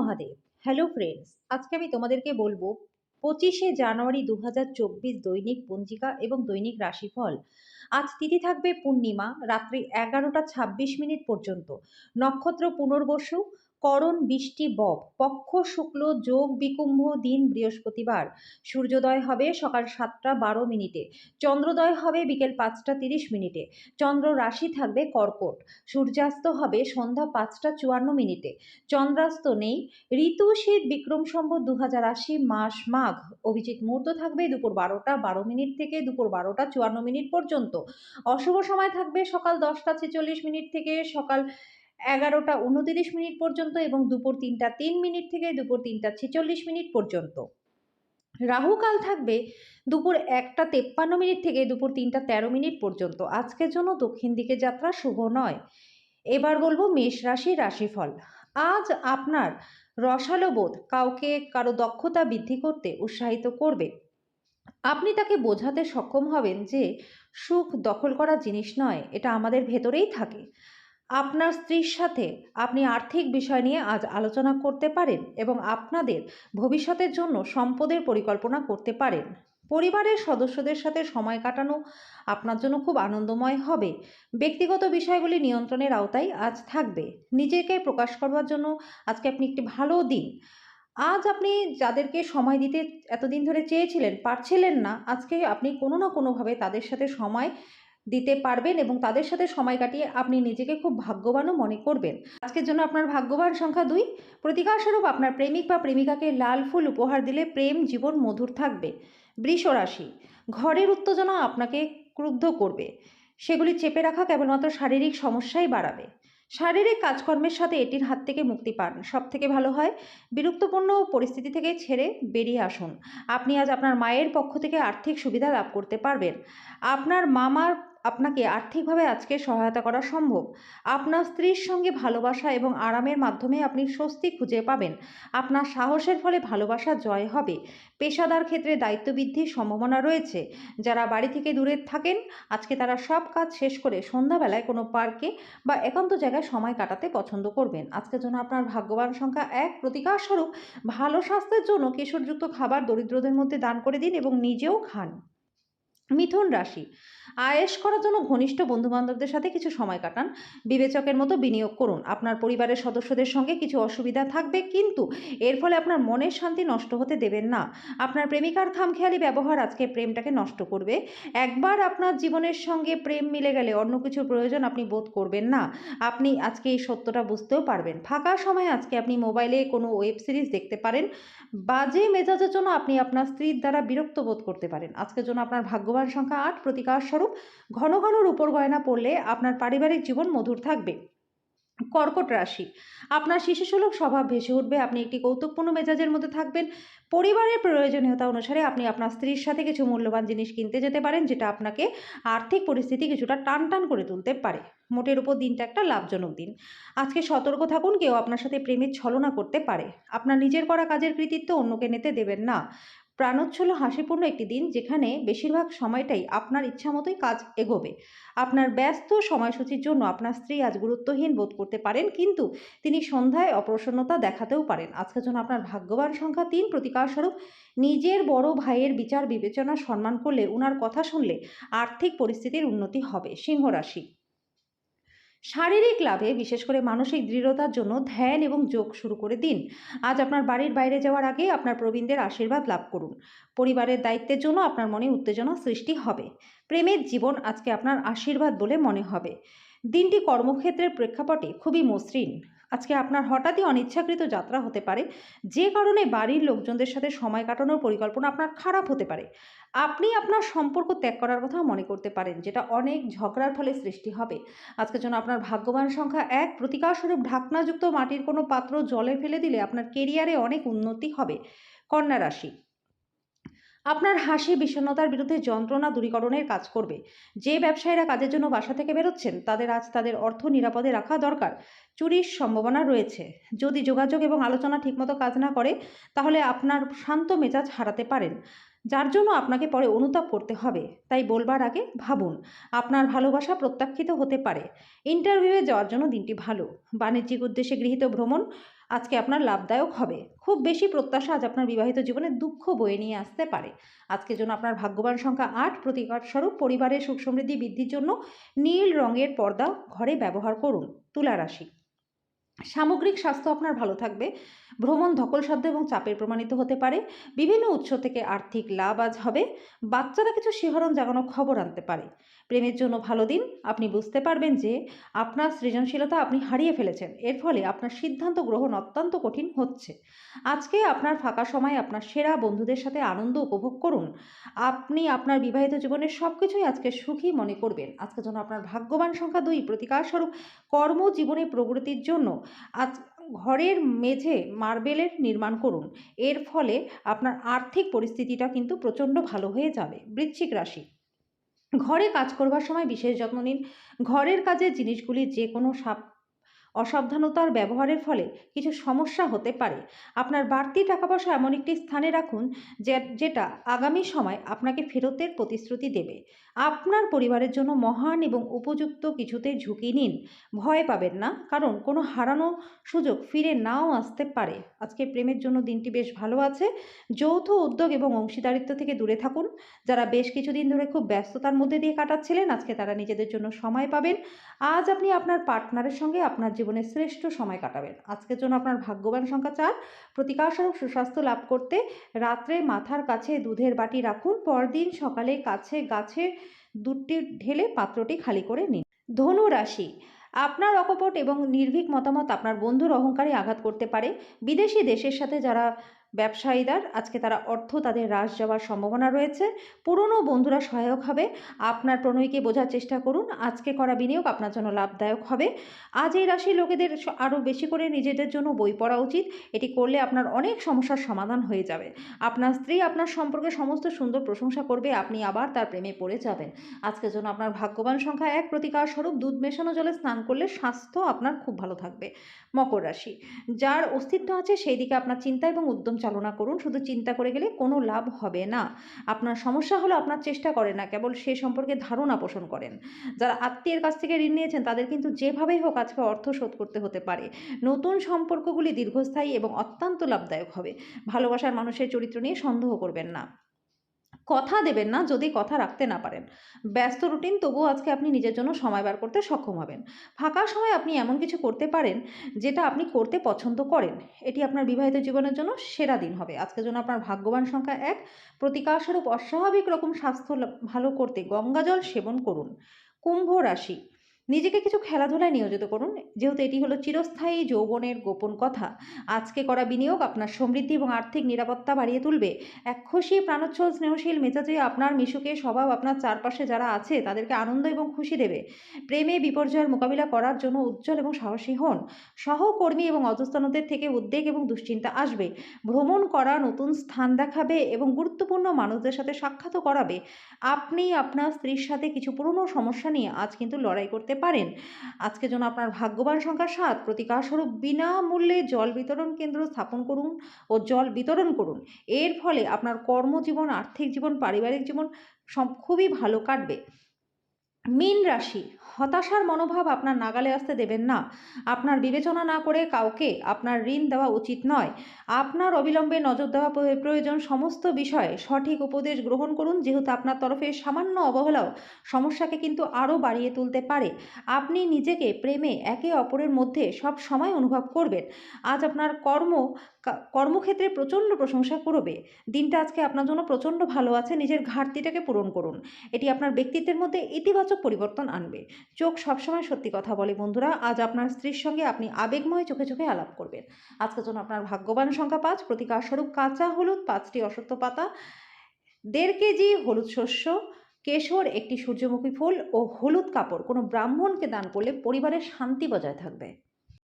Mahadev. Hello friends আজকে আমি তোমাদেরকে বলব পঁচিশে জানুয়ারি দু হাজার চব্বিশ দৈনিক পঞ্জিকা এবং দৈনিক রাশিফল। আজ তিথি থাকবে পূর্ণিমা, রাত্রি এগারোটা ছাব্বিশ মিনিট পর্যন্ত। নক্ষত্র পুনর্বসু করণ বৃষ্টি বব পক্ষ শুক্ল যোগ বিকুম্ভ দিন বৃহস্পতিবার। সূর্যোদয় হবে সকাল সাতটা বারো মিনিটে, চন্দ্রোদয় হবে বিকেল পাঁচটা তিরিশ মিনিটে, চন্দ্র রাশি থাকবে কর্কট, সূর্যাস্ত হবে সন্ধ্যা পাঁচটা চুয়ান্ন মিনিটে, চন্দ্রাস্ত নেই, ঋতু শীত বিক্রম সম্ভব দু হাজার আশি মাস মাঘ, অভিজিৎ মুহূর্ত থাকবে দুপুর বারোটা বারো মিনিট থেকে দুপুর বারোটা চুয়ান্ন মিনিট পর্যন্ত, অশুভ সময় থাকবে সকাল দশটা ছেচল্লিশ মিনিট থেকে সকাল এগারোটা উনতিরিশ মিনিট পর্যন্ত এবং দুপুর তিনটা তিন মিনিট থেকে দুপুর তিনটা ছেচল্লিশ মিনিট পর্যন্ত। রাহুকাল থাকবে দুপুর একটা তেপ্পান্ন মিনিট থেকে দুপুর তিনটা তেরো মিনিট পর্যন্ত। আজকের জন্য দক্ষিণ দিকে যাত্রা শুভ নয়। এবার বলব মেষ রাশি রাশিফল। আজ আপনার রসালো বোধ কাউকে কারও দক্ষতা বৃদ্ধি করতে উৎসাহিত করবে। আপনি তাকে বোঝাতে সক্ষম হবেন যে সুখ দখল করা জিনিস নয়, এটা আমাদের ভেতরেই থাকে। আপনার স্ত্রীর সাথে আপনি আর্থিক বিষয় নিয়ে আজ আলোচনা করতে পারেন এবং আপনাদের ভবিষ্যতের জন্য সম্পদের পরিকল্পনা করতে পারেন। পরিবারের সদস্যদের সাথে সময় কাটানো আপনার জন্য খুব আনন্দময় হবে। ব্যক্তিগত বিষয়গুলি নিয়ন্ত্রণের আওতায় আজ থাকবে। নিজেকে প্রকাশ করবার জন্য আজকে আপনি একটি ভালো দিন। আজ আপনি যাদেরকে সময় দিতে এতদিন ধরে চেয়েছিলেন, পারছিলেন না, আজকে আপনি কোনো না কোনোভাবে তাদের সাথে সময় দিতে পারবেন এবং তাদের সাথে সময় কাটিয়ে আপনি নিজেকে খুব ভাগ্যবানও মনে করবেন। আজকের জন্য আপনার ভাগ্যবান সংখ্যা দুই। প্রতিকারস্বরূপ আপনার প্রেমিক বা প্রেমিকাকে লাল ফুল উপহার দিলে প্রেম, জীবন মধুর থাকবে। বৃষ রাশি, ঘরের উত্তেজনা আপনাকে ক্রুদ্ধ করবে। সেগুলি চেপে রাখা কেবলমাত্র শারীরিক সমস্যাই বাড়াবে। শারীরিক কাজকর্মের সাথে এটির হাত থেকে মুক্তি পান। সব থেকে ভালো হয়, বিরক্তপূর্ণ পরিস্থিতি থেকে ছেড়ে বেরিয়ে আসুন। আপনি আজ আপনার মায়ের পক্ষ থেকে আর্থিক সুবিধা লাভ করতে পারবেন। আপনার মামার আপনাকে আর্থিকভাবে আজকে সহায়তা করা সম্ভব। আপনার স্ত্রীর সঙ্গে ভালোবাসা এবং আরামের মাধ্যমে আপনি স্বস্তি খুঁজে পাবেন। আপনার সাহসের ফলে ভালোবাসা জয় হবে। পেশাদার ক্ষেত্রে দায়িত্ব বৃদ্ধির সম্ভাবনা রয়েছে। যারা বাড়ি থেকে দূরে থাকেন, আজকে তারা সব কাজ শেষ করে সন্ধ্যাবেলায় কোনো পার্কে বা একান্ত জায়গায় সময় কাটাতে পছন্দ করবেন। আজকের জন্য আপনার ভাগ্যবান সংখ্যা এক। প্রতিকারস্বরূপ, ভালো স্বাস্থ্যের জন্য কেশরযুক্ত খাবার দরিদ্রদের মধ্যে দান করে দিন এবং নিজেও খান। মিথুন রাশি। আয়েস করার জন্য ঘনিষ্ঠ বন্ধুবান্ধবদের সাথে কিছু সময় কাটান। বিবেচকের মতো বিনিয়োগ করুন। আপনার পরিবারের সদস্যদের সঙ্গে কিছু অসুবিধা থাকবে, কিন্তু এর ফলে আপনার মনের শান্তি নষ্ট হতে দেবেন না। আপনার প্রেমিকার খামখেয়ালি ব্যবহার আজকে প্রেমটাকে নষ্ট করবে। একবার আপনার জীবনের সঙ্গে প্রেম মিলে গেলে অন্য কিছুর প্রয়োজন আপনি বোধ করবেন না। আপনি আজকে এই সত্যটা বুঝতেও পারবেন। ফাঁকা সময় আজকে আপনি মোবাইলে কোনো ওয়েব সিরিজ দেখতে পারেন। বাজে মেজাজের জন্য আপনি আপনার স্ত্রীর দ্বারা বিরক্ত বোধ করতে পারেন। আজকের জন্য আপনার ভাগ্যবান সংখ্যা আট প্রতিকার স্বরূপ ঘন ঘন রূপর গয়না পরলে আপনার পারিবারিক জীবন মধুর থাকবে। কর্কট রাশি, আপনার শিশুসুলভ স্বভাব ভেসে উঠবে, আপনি একটি কৌতুকপূর্ণ মেজাজের মধ্যে থাকবেন। পরিবারের প্রয়োজনীয়তা অনুসারে আপনি আপনার স্ত্রীর সাথে কিছু মূল্যবান জিনিস কিনতে যেতে পারেন, যেটা আপনাকে আর্থিক পরিস্থিতি কিছুটা টান টান করে তুলতে পারে। মোটের উপর দিনটা একটা লাভজনক দিন। আজকে সতর্ক থাকুন, কেউ আপনার সাথে প্রেমের ছলনা করতে পারে। আপনার নিজের করা কাজের কৃতিত্ব অন্যকে নিতে দেবেন না। প্রাণোচ্ছল হাসিপূর্ণ একটি দিন যেখানে বেশিরভাগ সময়টাই আপনার ইচ্ছা মতোই কাজ এগোবে। আপনার ব্যস্ত সময়সূচির জন্য আপনার স্ত্রী আজ গুরুত্বহীন বোধ করতে পারেন, কিন্তু তিনি সন্ধ্যায় অপ্রসন্নতা দেখাতেও পারেন। আজকের জন্য আপনার ভাগ্যবান সংখ্যা তিন। প্রতিকারস্বরূপ নিজের বড় ভাইয়ের বিচার, বিবেচনা, সম্মান করলে উনার কথা শুনলে আর্থিক পরিস্থিতির উন্নতি হবে। সিংহ রাশি শারীরিক লাভে বিশেষ করে মানসিক দৃঢ়তার জন্য ধ্যান এবং যোগ শুরু করে দিন। আজ আপনার বাড়ির বাইরে যাওয়ার আগে আপনার প্রবীণদের আশীর্বাদ লাভ করুন। পরিবারের দায়িত্বের জন্য আপনার মনে উত্তেজনা সৃষ্টি হবে। প্রেমের জীবন আজকে আপনার আশীর্বাদ বলে মনে হবে। দিনটি কর্মক্ষেত্রের প্রেক্ষাপটে খুবই মসৃণ। আজকে আপনার হঠাৎই অনিচ্ছাকৃত যাত্রা হতে পারে। যে কারণে বাড়ির লোকজনদের সাথে সময় কাটানোর পরিকল্পনা আপনার খারাপ হতে পারে। আপনি আপনার সম্পর্ক ত্যাগ করার কথাও মনে করতে পারেন, যেটা অনেক ঝগড়ার ফলে সৃষ্টি হবে। আজকের জন্য আপনার ভাগ্যবান সংখ্যা এক। প্রতিকারস্বরূপ ঢাকনাযুক্ত মাটির কোনো পাত্র জলে ফেলে দিলে আপনার কেরিয়ারে অনেক উন্নতি হবে। কন্যা রাশি আপনার হাসি, বিষণ্ণতার বিরুদ্ধে যন্ত্রণা দূরীকরণের কাজ করবে। যে ব্যবসায়ীরা কাজের জন্য বাসা থেকে বেরোচ্ছেন, তাদের আজ তাদের অর্থ নিরাপদে রাখা দরকার। চুরির সম্ভাবনা রয়েছে। যদি যোগাযোগ এবং আলোচনা ঠিকমতো কাজ না করে, তাহলে আপনার শান্ত মেজাজ হারাতে পারেন। যার জন্য আপনাকে পরে অনুতাপ করতে হবে। তাই বলবার আগে ভাবুন, আপনার ভালোবাসা প্রত্যাখ্যিত হতে পারে। ইন্টারভিউয়ে যাওয়ার জন্য দিনটি ভালো। বাণিজ্যিক উদ্দেশ্যে গৃহীত ভ্রমণ আজকে আপনার লাভদায়ক হবে। খুব বেশি প্রত্যাশা আজ আপনার বিবাহিত জীবনে দুঃখ বয়ে নিয়ে আসতে পারে। আজকের জন্য আপনার ভাগ্যবান সংখ্যা আট প্রতিকার স্বরূপ পরিবারের সুখ সমৃদ্ধি বৃদ্ধির জন্য নীল রঙের পর্দা ঘরে ব্যবহার করুন। তুলা রাশি সামগ্রিক স্বাস্থ্য আপনার ভালো থাকবে। ভ্রমণ ধকলসাধ্য এবং চাপের প্রমাণিত হতে পারে। বিভিন্ন উৎস থেকে আর্থিক লাভ আজ হবে। বাচ্চারা কিছু শিহরণ জাগানো খবর আনতে পারে। প্রেমের জন্য ভালো দিন। আপনি বুঝতে পারবেন যে আপনার সৃজনশীলতা আপনি হারিয়ে ফেলেছেন। এর ফলে আপনার সিদ্ধান্ত গ্রহণ অত্যন্ত কঠিন হচ্ছে। আজকে আপনার ফাঁকা সময় আপনার সেরা বন্ধুদের সাথে আনন্দ উপভোগ করুন। আপনি আপনার বিবাহিত জীবনের সব কিছুই আজকে সুখী মনে করবেন। আজকে যেন আপনার ভাগ্যবান সংখ্যা দুই। প্রতিকার স্বরূপ কর্মজীবনে প্রগতির জন্য আজ ঘরের মেঝে মার্বেলের নির্মাণ করুন। এর ফলে আপনার আর্থিক পরিস্থিতিটা কিন্তু প্রচণ্ড ভালো হয়ে যাবে। বৃশ্চিক রাশি। ঘরে কাজ করবার সময় বিশেষ যত্ন নিন। ঘরের কাজের জিনিসগুলি যে কোনো সাপ অসাবধানতার ব্যবহারের ফলে কিছু সমস্যা হতে পারে। আপনার বাড়তি টাকা পয়সা এমন একটি স্থানে রাখুন যে, যেটা আগামী সময় আপনাকে ফেরতের প্রতিশ্রুতি দেবে। আপনার পরিবারের জন্য মহান এবং উপযুক্ত কিছুতে ঝুঁকি নিন। ভয় পাবেন না, কারণ কোনো হারানো সুযোগ ফিরে নাও আসতে পারে। আজকে প্রেমের জন্য দিনটি বেশ ভালো আছে। যৌথ উদ্যোগ এবং অংশীদারিত্ব থেকে দূরে থাকুন। যারা বেশ কিছুদিন ধরে খুব ব্যস্ততার মধ্যে দিয়ে কাটাচ্ছিলেন, আজকে তারা নিজেদের জন্য সময় পাবেন। আজ আপনি আপনার পার্টনারের সঙ্গে আপনার জীবনের শ্রেষ্ঠ সময় কাটাবেন। আজকের জন্য আপনার ভাগ্যবান সংখ্যা চার। প্রতিকারস্বরূপ সুস্বাস্থ্য লাভ করতে রাত্রে মাথার কাছে দুধের বাটি রাখুন। পরদিন সকালে কাছে গাছে দুধটি ঢেলে পাত্রটি খালি করে নিন। ধনু রাশি, আপনার অকপট এবং নির্ভীক মতামত আপনার বন্ধুর অহংকারে আঘাত করতে পারে। বিদেশি দেশের সাথে যারা ব্যবসায়ীদার, আজকে তারা অর্থ তাদের হ্রাস যাওয়ার সম্ভাবনা রয়েছে। পুরনো বন্ধুরা সহায়ক হবে। আপনার প্রণয়কে বোঝার চেষ্টা করুন। আজকে করা বিনিয়োগ আপনার জন্য লাভদায়ক হবে। আজ এই রাশির লোকেদের আরও বেশি করে নিজেদের জন্য বই পড়া উচিত। এটি করলে আপনার অনেক সমস্যার সমাধান হয়ে যাবে। আপনার স্ত্রী আপনার সম্পর্কে সমস্ত সুন্দর প্রশংসা করবে। আপনি আবার তার প্রেমে পড়ে যাবেন। আজকের জন্য আপনার ভাগ্যবান সংখ্যা এক প্রতিকার স্বরূপ দুধ মেশানো জলে স্নান করলে স্বাস্থ্য আপনার খুব ভালো থাকবে। মকর রাশি। যার অস্তিত্ব আছে, সেই দিকে আপনার চিন্তা এবং উদ্যম চালনা করুন, শুধু চিন্তা করে গেলে কোনো লাভ হবে না। আপনার সমস্যা হলো আপনার চেষ্টা করে না, কেবল সে সম্পর্কে ধারণা পোষণ করেন। যারা আত্মীয়ের কাছ থেকে ঋণ নিয়েছেন, তাদের কিন্তু যেভাবেই হোক আজকে অর্থ শোধ করতে হতে পারে। নতুন সম্পর্কগুলি দীর্ঘস্থায়ী এবং অত্যন্ত লাভদায়ক হবে। ভালোবাসার মানুষের চরিত্র নিয়ে সন্দেহ করবেন না। কথা দেবেন না যদি কথা রাখতে না পারেন। ব্যস্ত রুটিন, তবুও আজকে আপনি নিজের জন্য সময় বার করতে সক্ষম হবেন। ফাঁকা সময় আপনি এমন কিছু করতে পারেন যেটা আপনি করতে পছন্দ করেন। এটি আপনার বিবাহিত জীবনের জন্য সেরা দিন হবে। আজকের জন্য আপনার ভাগ্যবান সংখ্যা এক। প্রতিকারস্বরূপ অস্বাভাবিক রকম স্বাস্থ্য ভালো করতে গঙ্গাজল সেবন করুন। কুম্ভ রাশি নিজেকে কিছু খেলাধুলায় নিয়োজিত করুন। যেহেতু এটি হলো চিরস্থায়ী যৌবনের গোপন কথা, আজকে করা বিনিয়োগ আপনার সমৃদ্ধি এবং আর্থিক নিরাপত্তা বাড়িয়ে তুলবে। এক খুশি, প্রাণোচ্ছল, স্নেহশীল মেজাজে আপনার মিশুকে স্বভাব আপনার চারপাশে যারা আছে, তাদেরকে আনন্দ এবং খুশি দেবে। প্রেমে বিপর্যয়ের মোকাবিলা করার জন্য উজ্জ্বল এবং সাহসী হন। সহকর্মী এবং অধস্থানদের থেকে উদ্বেগ এবং দুশ্চিন্তা আসবে। ভ্রমণ করা, নতুন স্থান দেখাবে এবং গুরুত্বপূর্ণ মানুষদের সাথে সাক্ষাৎও করাবে। আপনি আপনার স্ত্রীর সাথে কিছু পুরনো সমস্যা নিয়ে আজ কিন্তু লড়াই করতে পারেন। আজকে জন্য আপনার ভাগ্যবান সংখ্যা সাত। প্রতিকারস্বরূপ বিনামূল্যে জল বিতরণ কেন্দ্র স্থাপন করুন ও জল বিতরণ করুন। এর ফলে আপনার কর্মজীবন, আর্থিক জীবন, পারিবারিক জীবন সব খুবই ভালো কাটবে। মীন রাশি, হতাশার মনোভাব আপনার নাগালে আসতে দেবেন না। আপনার বিবেচনা না করে কাউকে আপনার ঋণ দেওয়া উচিত নয়। আপনার অবিলম্বে নজর দেওয়া প্রয়োজন সমস্ত বিষয়ে। সঠিক উপদেশ গ্রহণ করুন, যেহেতু আপনার তরফে সামান্য অবহেলাও সমস্যাকে কিন্তু আরও বাড়িয়ে তুলতে পারে। আপনি নিজেকে প্রেমে একে অপরের মধ্যে সব সময় অনুভব করবেন। আজ আপনার কর্ম কর্মক্ষেত্রে প্রচণ্ড প্রশংসা করবে দিনটা আজকে আপনার জন্য প্রচণ্ড ভালো আছে, নিজের ঘাটতিটাকে পূরণ করুন। এটি আপনার ব্যক্তিত্বের মধ্যে ইতিবাচক পরিবর্তন আনবে। চোখ সবসময় সত্যি কথা বলে বন্ধুরা, আজ আপনার স্ত্রীর সঙ্গে আপনি আবেগময় চোখে চোখে আলাপ করবেন। আজকের জন্য আপনার ভাগ্যবান সংখ্যা পাঁচ, প্রতিকার স্বরূপ কাঁচা হলুদ, পাঁচটি অসত্য পাতা, দেড় কেজি হলুদ শস্য, কেশর, একটি সূর্যমুখী ফুল ও হলুদ কাপড়। কোনো ব্রাহ্মণকে দান করলে পরিবারের শান্তি বজায় থাকবে।